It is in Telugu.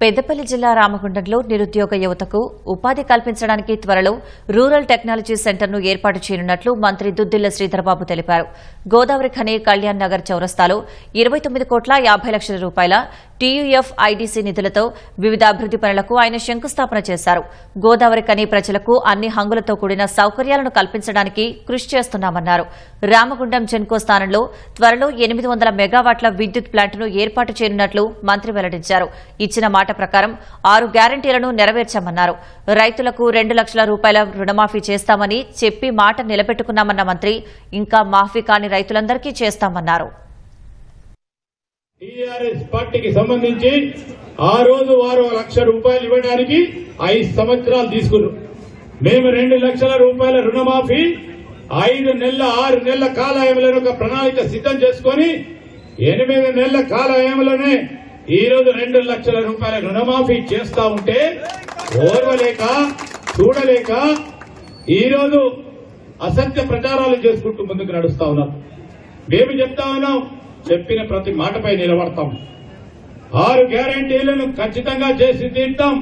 పెద్దపల్లి జిల్లా రామగుండంలో నిరుద్యోగ యువతకు ఉపాధి కల్పించడానికి త్వరలో రూరల్ టెక్నాలజీ సెంటర్ను ఏర్పాటు చేయనున్నట్లు మంత్రి దుద్దిల్ల శ్రీధరబాబు తెలిపారు. గోదావరి ఖని కళ్యాణ్ నగర్ చౌరస్తాలో ఇరవై తొమ్మిది కోట్ల యాభై లక్షల రూపాయల టీయూఎఫ్ ఐడీసీ నిధులతో వివిధ అభివృద్ది పనులకు ఆయన శంకుస్థాపన చేశారు. గోదావరి కనీ ప్రజలకు అన్ని హంగులతో కూడిన సౌకర్యాలను కల్పించడానికి కృషి చేస్తున్నామన్నారు. రామగుండం జెన్కో స్థానంలో త్వరలో ఎనిమిది వందల మెగావాట్ల విద్యుత్ ప్లాంట్ను ఏర్పాటు చేయనున్నట్లు మంత్రి వెల్లడించారు. ఇచ్చిన మాట ప్రకారం ఆరు గ్యారంటీలను నెరవేర్చామన్నారు. రైతులకు రెండు లక్షల రూపాయల రుణమాఫీ చేస్తామని చెప్పి మాట నిలబెట్టుకున్నామన్న మంత్రి ఇంకా మాఫీ కాని రైతులందరికీ చేస్తామన్నారు. టీఆర్ఎస్ పార్టీకి సంబంధించి ఆ రోజు వారు లక్ష రూపాయలు ఇవ్వడానికి ఐదు సంవత్సరాలు తీసుకున్నారు. మేము రెండు లక్షల రూపాయల రుణమాఫీ ఐదు నెలల ఆరు నెలల కాలయంలో ఒక ప్రణాళిక సిద్ధం చేసుకొని ఎనిమిది నెలల కాలయంలోనే ఈ రోజు రెండు లక్షల రూపాయల రుణమాఫీ చేస్తా ఉంటే ఓర్వలేక చూడలేక ఈరోజు అసత్య ప్రచారాలు చేసుకుంటూ ముందుకు నడుస్తా ఉన్నాం. మేము చెప్తా ఉన్నాం చెప్పిన ప్రతి మాటపై నిలబడతాం. ఆరు గ్యారంటీలను ఖచ్చితంగా చేసి తీర్థం